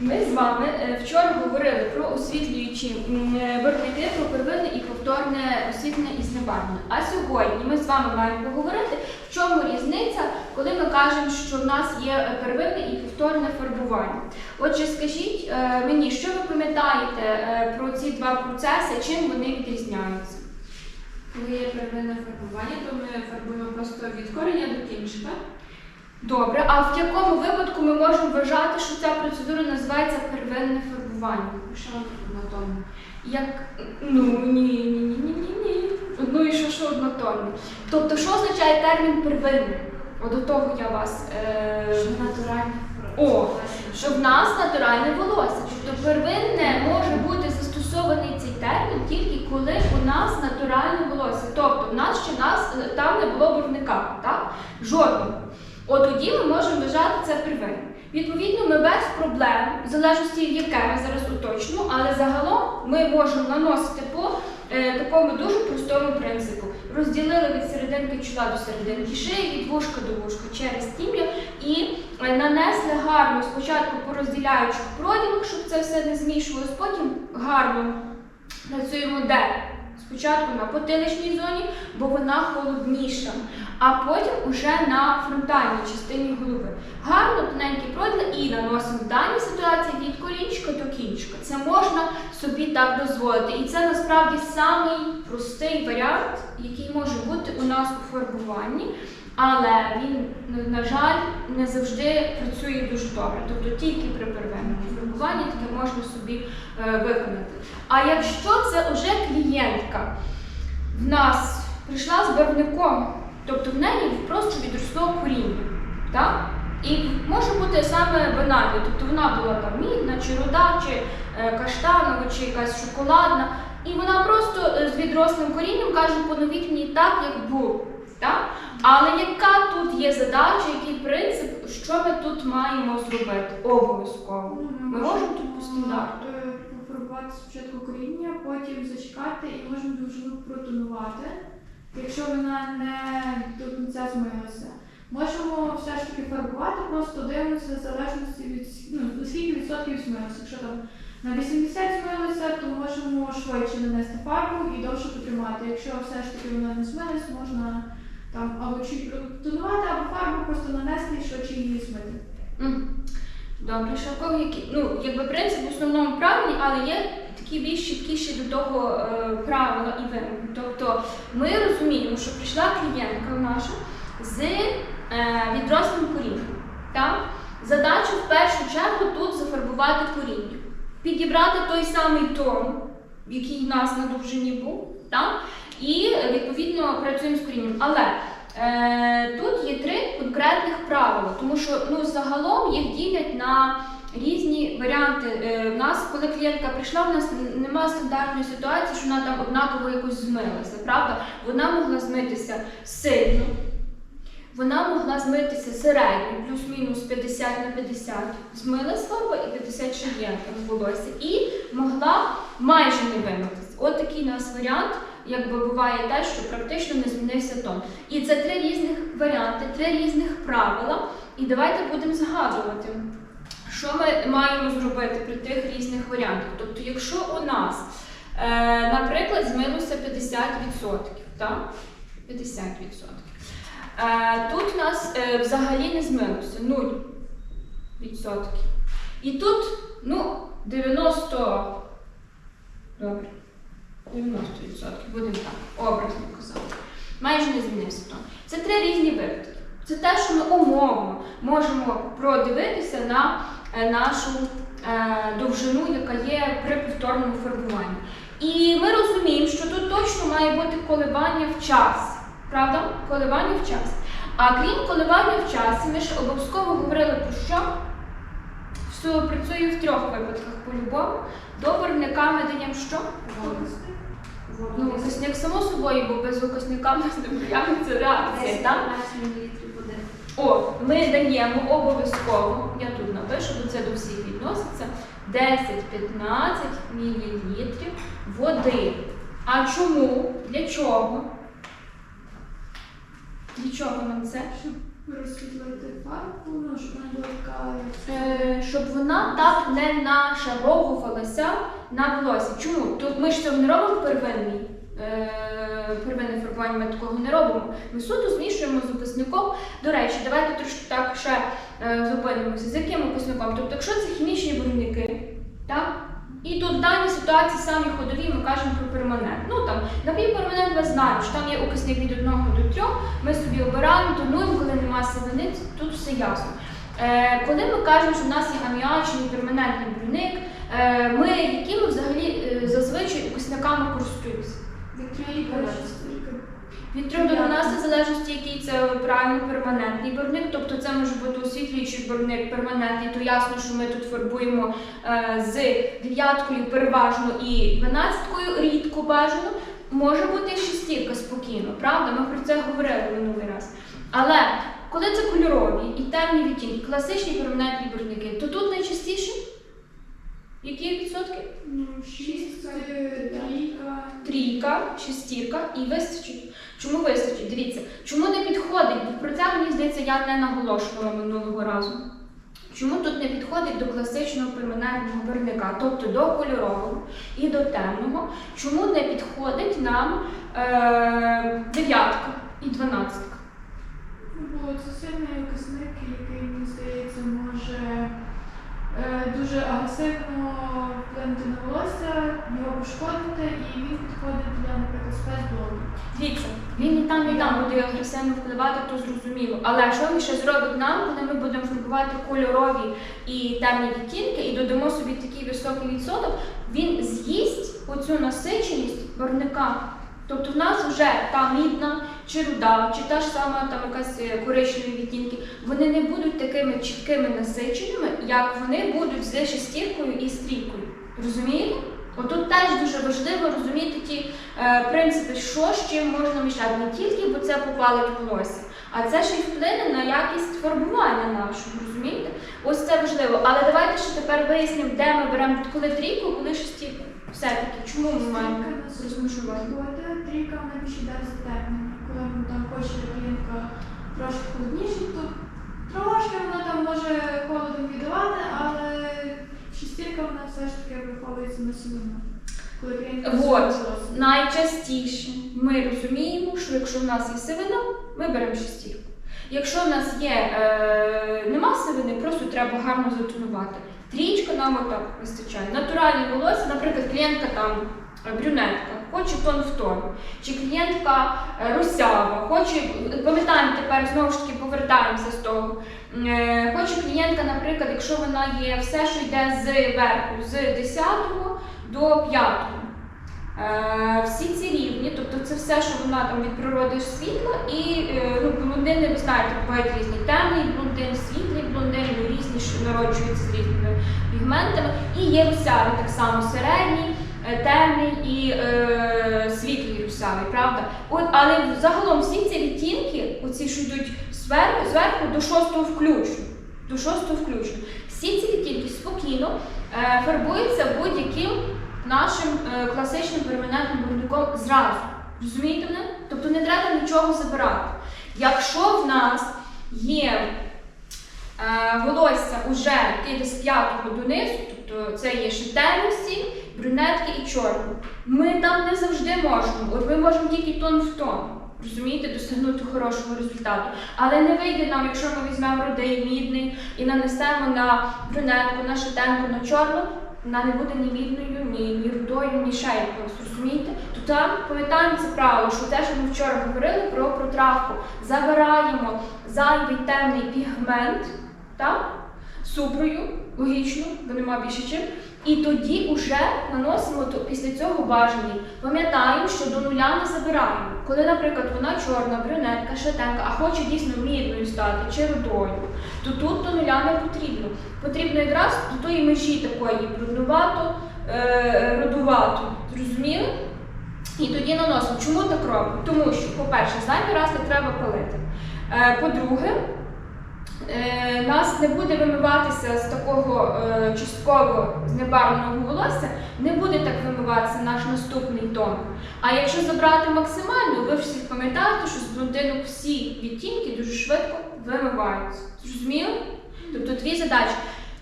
Ми з вами е, вчора говорили про освітлюючі е, барвники, про первинне і повторне освітлення і знебарвлення. А сьогодні ми з вами маємо поговорити, в чому різниця, коли ми кажемо, що в нас є первинне і повторне фарбування. Отже, скажіть е, мені, що ви пам'ятаєте про ці два процеси, чим вони відрізняються? Коли є первинне фарбування, то ми фарбуємо просто від кореня до кінчика. Добре, а в якому випадку ми можемо вважати, що ця процедура називається первинне фарбування? Що тому? Як ну ні, ні, ні, ні, ні, ні. Ну і що, що однотонне? Тобто, що означає термін первинне? От до того я вас. Е... Що натуральне О, що в нас натуральне волосся. Тобто первинне може бути застосований цей термін тільки коли у нас натуральне волосся. Тобто в нас ще нас е, там не було бурника, так? Жодного. От тоді ми можемо вважати це первинним. Відповідно, ми без проблем, в залежності яке ми зараз уточнимо, але загалом ми можемо наносити по е, такому дуже простому принципу. Розділили від серединки чола до серединки шиї, від вушка до вушка через тім'я і е, нанесли гарно спочатку по розділяючих проділах, щоб це все не змішувалось, потім гарно працюємо де? Спочатку на потиличній зоні, бо вона холодніша, а потім уже на фронтальній частині голови. Гарно тоненький проділ і наносимо в даній ситуації від колінчика до кінчика. Це можна собі так дозволити. І це насправді самий простий варіант, який може бути у нас у фарбуванні. Але він, на жаль, не завжди працює дуже добре. Тобто тільки при первинному фарбуванні таке можна собі е, виконати. А якщо це вже клієнтка в нас прийшла з барвником, тобто в неї просто відросло коріння, так? І може бути саме банально, тобто вона була там мідна, чи руда, чи е, каштанова, чи якась шоколадна, і вона просто е, з відрослим корінням каже, поновіть мені так, як було. Так? Але яка тут є задача, який принцип, що ми тут маємо зробити? Обов'язково. Ми можемо тут по стандарту. е, спочатку коріння, потім зачекати і можемо довжину протонувати, якщо вона не до кінця змилася. Можемо все ж таки фарбувати, просто дивимося в залежності від ну, скільки відсотків змилося. Якщо там на 80 змилося, то можемо швидше нанести фарбу і довше потримати. Якщо все ж таки вона не змилась, можна там або чуть протонувати, або фарбу просто нанести і швидше її змити. Добре, які. Ну, якби принцип в основному правильний, але є такі більш чіткіші до того е, правила і вимоги. Тобто ми розуміємо, що прийшла клієнтка наша з е, відрослим корінням. Задача в першу чергу тут зафарбувати коріння, підібрати той самий тон, який в нас на довжині був, так? і відповідно працюємо з корінням. Але Е, тут є три конкретних правила, тому що ну, загалом їх ділять на різні варіанти. Е, в нас, коли клієнтка прийшла, в нас немає стандартної ситуації, що вона там однаково якось змилася. Правда? Вона могла змитися сильно, вона могла змитися середньо, плюс-мінус 50 на 50. Змилась фарба і 50 ще є в волосі. І могла майже не вимитися. От такий у нас варіант якби буває те, що практично не змінився тон. І це три різних варіанти, три різних правила. І давайте будемо згадувати, що ми маємо зробити при тих різних варіантах. Тобто, якщо у нас, е, наприклад, змилося 50%, так? 50%. Е, тут у нас е, взагалі не змилося 0%. І тут, ну, 90. Добре. 90%, будемо так, образно казати. Майже не змінився тон. Це три різні випадки. Це те, що ми умовно можемо продивитися на нашу е, довжину, яка є при повторному фарбуванні. І ми розуміємо, що тут точно має бути коливання в час. Правда? Коливання в час. А крім коливання в часі, ми ж обов'язково говорили про що? Все працює в трьох випадках по-любому. До виробника ми даємо що? Ну, окисник само собою, бо без окисника в нас не проявиться реакція, так? О, ми даємо обов'язково, я тут напишу, бо це до всіх відноситься, 10-15 мл води. А чому? Для чого? Для чого нам це? Розсвітлити фарбу, щоб вона була така. Е, щоб вона так не нашаровувалася на волосі. Чому? Тут ми ж цього не робимо первинний. Е, Первинне фарбування ми такого не робимо. Ми суто змішуємо з описником. До речі, давайте трошки так ще е, зупинимося. З яким описником? Тобто, якщо це хімічні барвники, так? І тут в даній ситуації самі ходові ми кажемо про перманент. Ну там напівперманент ми знаємо, що там є описник від 1 до 3, ми собі обираємо, тонуємо, коли нема сивини, тут все ясно. Е, коли ми кажемо, що в нас є аміачний перманентний барвник, е, ми якими взагалі е, зазвичай описниками користуємося? Від трьох до шести. Від 3 до 12 в залежності, який це правильно перманентний барвник, тобто це може бути освітлюючий барвник перманентний, то ясно, що ми тут фарбуємо е, з дев'яткою переважно і дванадцяткою рідко бажано. Може бути і шестірка спокійно, правда? Ми про це говорили минулий раз. Але коли це кольорові і темні відтінки, класичні перманентні барвники, то тут найчастіше які відсотки? Ну, шість, трійка. трійка, шестірка і вистачить. Чому вистачить? Дивіться, чому не підходить? Бо про це мені здається, я не наголошувала минулого разу. Чому тут не підходить до класичного перманентного барвника, тобто до кольорового і до темного? Чому не підходить нам е, дев'ятка і дванадцятка? Бо це сильний окисник, який, мені здається, може дуже агресивно вплинути на волосся, його пошкодити, і він підходить для, наприклад, спецблогу. Дивіться, він і там, і там буде агресивно впливати, то зрозуміло. Але що він ще зробить нам, коли ми будемо фарбувати кольорові і темні відтінки і додамо собі такий високий відсоток, він з'їсть оцю насиченість барвника. Тобто в нас вже та мідна чи руда, чи та ж сама там якась е, коричневі відтінки, вони не будуть такими чіткими насиченими, як вони будуть з шестіркою і стрійкою. Розумієте? Отут теж дуже важливо розуміти ті е, принципи, що з чим можна мішати. Не тільки, бо це попалить волосся, а це ще й вплине на якість фарбування нашого, розумієте? Ось це важливо. Але давайте ще тепер вияснимо, де ми беремо коли трійку, коли шестірку. Все-таки, чому ми маємо розмежувати? трійка вона більше йде затемнення. Коли ми там хоче клієнтка трошки холодніше, то трошки вона там може холодом віддавати, але шестірка вона все ж таки виховується на силину. Волосся. Найчастіше ми розуміємо, що якщо в нас є сивина, ми беремо шестірку. Якщо в нас є е, нема сивини, просто треба гарно затонувати. Трічка нам отак вистачає. Натуральні волосся, наприклад, клієнтка там е, брюнетка, хоче тон в тон, чи клієнтка е, русява, хоче, пам'ятаємо тепер знову ж таки повертаємося з того. Е, Хоче клієнтка, наприклад, якщо вона є все, що йде з верху, з 10 до 5. Е, всі ці рівні, тобто це все, що вона там від природи світла, і е, ну, блондини, ви знаєте, бувають різні темний блондин, світлий блондин, ну, різні що народжуються з різними пігментами. І є русяві так само середній, е, темний і е, світлий русявий, правда? От, але загалом всі ці відтінки, оці, що йдуть зверху, зверху до шостого включно. До шостого включно. Всі ці відтінки спокійно е, фарбуються будь-яким нашим е, класичним перманентним барвником зразу. Розумієте мене? Тобто не треба нічого забирати. Якщо в нас є е, волосся уже яке десь п'ятого донизу, тобто це є ще брюнетки і чорні, ми там не завжди можемо. От ми можемо тільки тон в тон. Розумієте, досягнути хорошого результату. Але не вийде нам, якщо ми візьмемо рудий мідний і нанесемо на брюнетку, на шатенку, на чорну, вона не буде ні мідною, ні, рудою, ні ще якоюсь, розумієте? То там пам'ятаємо це правило, що те, що ми вчора говорили про протравку, забираємо зайвий темний пігмент, так? Супрою, логічно, бо нема більше чим. І тоді вже наносимо то після цього бажаний. Пам'ятаємо, що до нуля не забираємо. Коли, наприклад, вона чорна, брюнетка, шатенка, а хоче дійсно мідною стати чи рудою, то тут до нуля не потрібно. Потрібно якраз до тої межі такої бруднувато, е, рудувато. Зрозуміли? І тоді наносимо. Чому так робимо? Тому що, по-перше, зайвий раз не треба палити. Е, по-друге, е, нас не буде вимиватися з такого е, частково знебарвленого волосся, не буде так вимиватися наш наступний тон. А якщо забрати максимально, ви всі пам'ятаєте, що з блондинок всі відтінки дуже швидко вимиваються. Зрозуміли? Тобто дві задачі.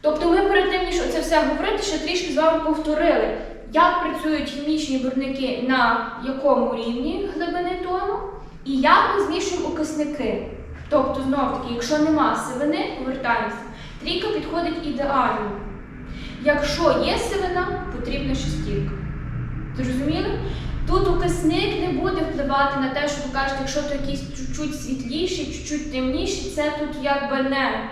Тобто ми перед тим, ніж це все говорити, ще трішки з вами повторили, як працюють хімічні барвники на якому рівні глибини тону, і як ми змішуємо окисники. Тобто, знов таки, якщо нема сивини, повертаємося. Трійка підходить ідеально. Якщо є сивина, потрібна шестірка. Зрозуміли? Тут окисник не буде впливати на те, що ви кажете, якщо то якийсь чуть-чуть світліший, чуть-чуть темніший, це тут якби не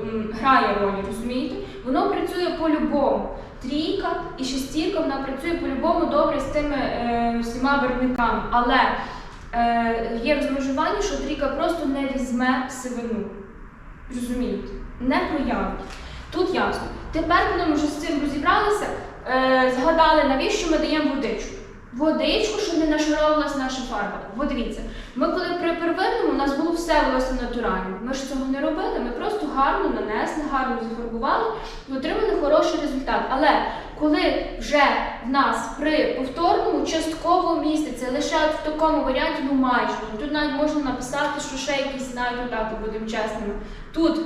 м, грає ролі, розумієте? Воно працює по-любому. Трійка і шестірка, вона працює по-любому добре з тими е, всіма барвниками. Але е, є розмежування, що трійка просто не візьме сивину. Розумієте? Не проявить. Тут ясно. Тепер, коли ми вже з цим розібралися, е, згадали, навіщо ми даємо водичку. Водичку, щоб не нашаровувалася наша фарба. Бо дивіться, ми коли при первинному, у нас було все волосся натуральне. Ми ж цього не робили, ми просто гарно нанесли, гарно зафарбували і отримали хороший результат. Але коли вже в нас при повторному частково міститься, лише от в такому варіанті, ну майже, тут навіть можна написати, що ще якісь знають додати, будемо чесними. Тут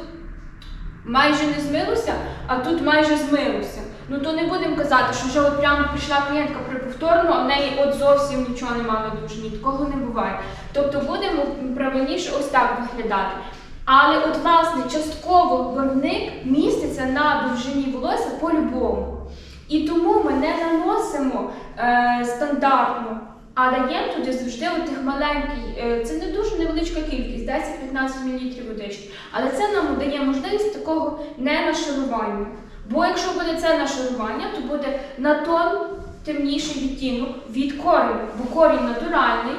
майже не змилося, а тут майже змилося. Ну то не будемо казати, що вже от прямо прийшла клієнтка при повторному, а в неї от зовсім нічого немає на довжині. Такого не буває. Тобто будемо правильніше ось так виглядати. Але от власне частково барвник міститься на довжині волосся по-любому. І тому ми не наносимо е, стандартно, а даємо туди завжди отих маленький, е, це не дуже невеличка кількість, 10-15 мл водички. Але це нам дає можливість такого не нашарування. Бо якщо буде це нашарування, то буде на тон темніший відтінок від кореня, бо корінь натуральний,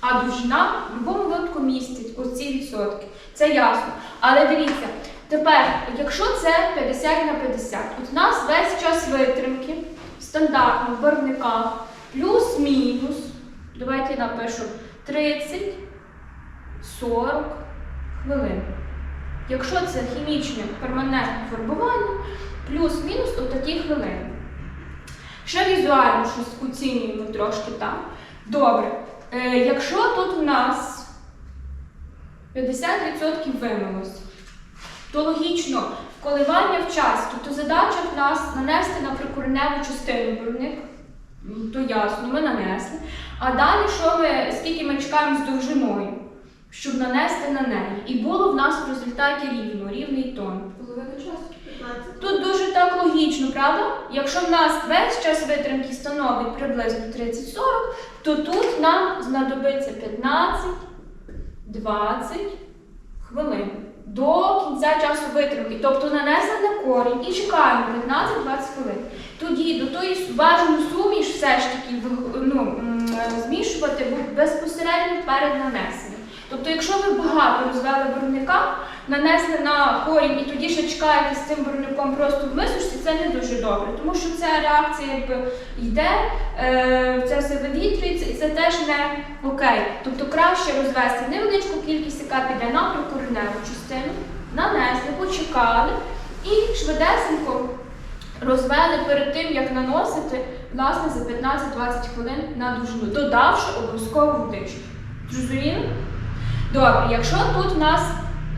а довжина в будь-якому випадку містить ось ці відсотки. Це ясно. Але дивіться, тепер, якщо це 50 на 50, от у нас весь час витримки стандартно в барвниках плюс-мінус, давайте я напишу 30, 40 хвилин. Якщо це хімічне перманентне фарбування, плюс-мінус отакі хвилини. Ще візуально щось оцінюємо трошки там. Добре. Е, якщо тут у нас 50% вимилось, то логічно вколивання в час, тобто задача в нас нанести на прикореневу частину барвник, М, то ясно, ми нанесли. А далі, що ми, скільки ми чекаємо з довжиною, щоб нанести на неї. І було в нас в результаті рівно, рівний тон. Половину часу? 15. Тут дуже так логічно, правда? Якщо в нас весь час витримки становить приблизно 30-40, то тут нам знадобиться 15-20 хвилин до кінця часу витримки. Тобто нанесли на корінь і чекаємо 15-20 хвилин. Тоді до тої бажану суміш все ж таки ну, змішувати безпосередньо перед нанесенням. Тобто, якщо ви багато розвели барвника, нанесли на корінь і тоді ще чекаєте з цим барвником просто в мисочці, це не дуже добре, тому що ця реакція якби йде, е, це все вивітрюється і це теж не окей. Тобто краще розвести невеличку кількість, яка піде на прикореневу частину, нанесли, почекали і швидесенько розвели перед тим, як наносити, власне, за 15-20 хвилин на довжину, додавши обов'язково водичку. Зрозуміли? Добре, якщо тут у нас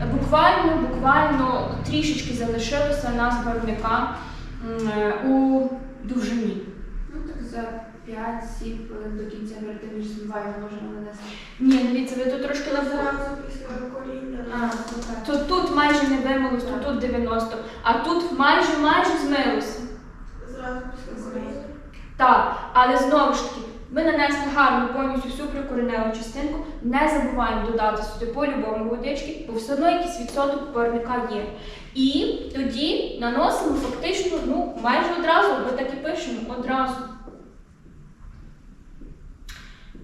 буквально, буквально трішечки залишилося нас барвника е, у довжині. Ну так за 5-7 до кінця тим, ніж можемо нанести. Ні, дивіться, ви тут трошки так. то тут майже не вимилось, то тут 90, а тут майже майже змилося. Зразу після коріння. Так, але знову ж таки, ми нанесли гарно повністю всю прикореневу частинку, не забуваємо додати сюди по-любому водички, бо все одно якийсь відсоток парника є. І тоді наносимо фактично ну, майже одразу, ми так і пишемо одразу.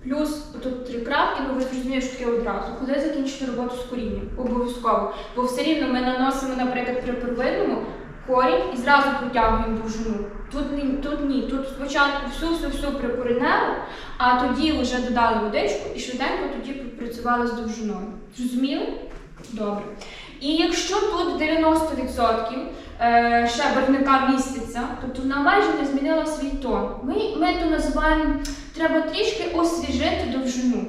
Плюс тут три крапки, ну ви зрозумієте, що таке одразу. Коли закінчити роботу з корінням, обов'язково. Бо все рівно ми наносимо, наприклад, при первинному корінь і зразу протягуємо довжину. Тут ні, тут ні. Тут спочатку всю-всю-всю прикореневу, а тоді вже додали водичку і швиденько тоді працювали з довжиною. Зрозуміли? Добре. І якщо тут 90% е, ще барвника міститься, тобто вона майже не змінила свій тон. Ми, ми то називаємо, треба трішки освіжити довжину.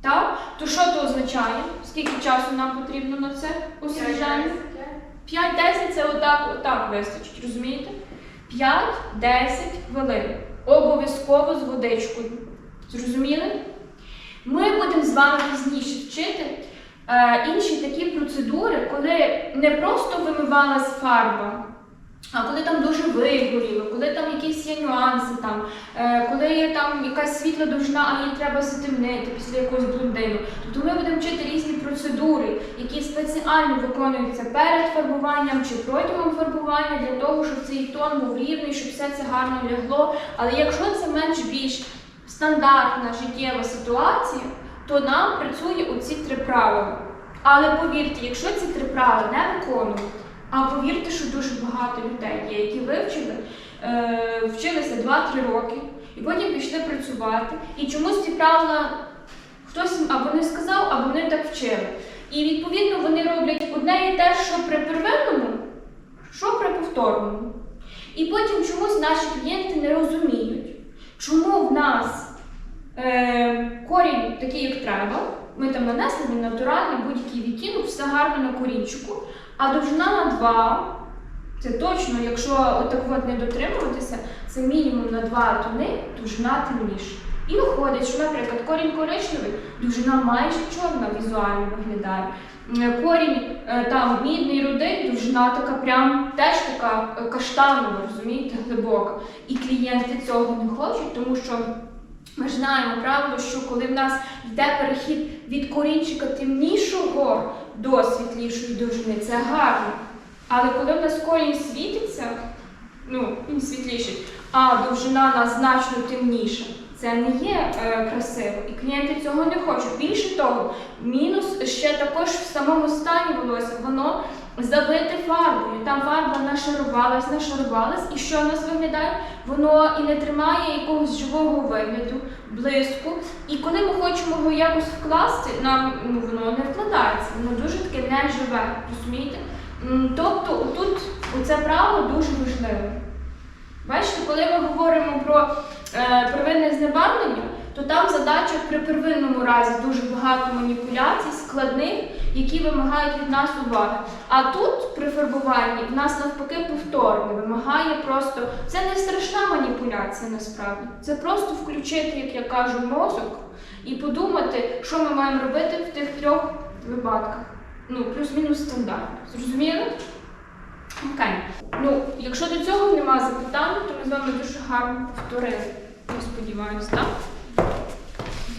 Так? То що це означає? Скільки часу нам потрібно на це освіжання? 5-10 це отак, отак вистачить, розумієте? 5-10 хвилин. Обов'язково з водичкою. Зрозуміли? Ми будемо з вами пізніше вчити е, інші такі процедури, коли не просто вимивалась фарба, а коли там дуже вигоріло, коли там якісь є нюанси, там, е, коли є там якась світла довжина, а її треба затемнити після якогось блондину. Тобто ми будемо вчити різні процедури, які спеціально виконуються перед фарбуванням чи протягом фарбування для того, щоб цей тон був рівний, щоб все це гарно лягло. Але якщо це менш більш стандартна життєва ситуація, то нам працює оці три правила. Але повірте, якщо ці три правила не виконувати, а повірте, що дуже багато людей є, які вивчили, е, вчилися 2-3 роки і потім пішли працювати. І чомусь ці правила хтось їм або не сказав, або вони так вчили. І відповідно вони роблять одне і те, що при первинному, що при повторному. І потім чомусь наші клієнти не розуміють, чому в нас е, корінь такий, як треба. Ми там нанесли він натуральний будь-який відтінок, все гарно на корінчику, а довжина на 2. Це точно, якщо отак от не дотримуватися, це мінімум на 2 тони, довжина темніша. І виходить, що, наприклад, корінь коричневий, довжина майже чорна візуально виглядає. Е, Корінь е, там мідний рудий, довжина така прям теж така е, каштанова, розумієте, глибока. І клієнти цього не хочуть, тому що ми ж знаємо правило, що коли в нас йде перехід від корінчика темнішого до світлішої довжини, це гарно. Але коли в нас корінь світиться, ну він світліший, а довжина нас значно темніша, це не є е, красиво. І клієнти цього не хочуть. Більше того, мінус ще також в самому стані волосся, воно забите фарбою. Там фарба нашарувалась, нашарувалась, і що в нас виглядає? Воно і не тримає якогось живого вигляду, блиску. І коли ми хочемо його якось вкласти, нам ну, воно не вкладається, воно дуже таке неживе, розумієте? Тобто тут це правило дуже важливе. Бачите, коли ми говоримо про е, первинне знебарвлення, то там задача при первинному разі дуже багато маніпуляцій, складних, які вимагають від нас уваги. А тут при фарбуванні в нас навпаки повторне, вимагає просто це не страшна маніпуляція насправді. Це просто включити, як я кажу, мозок і подумати, що ми маємо робити в тих трьох випадках. Ну, плюс-мінус стандартно. Зрозуміли? Окей. Ну, якщо до цього немає запитань, то ми з вами дуже гарно повторили. Я сподіваюся, так?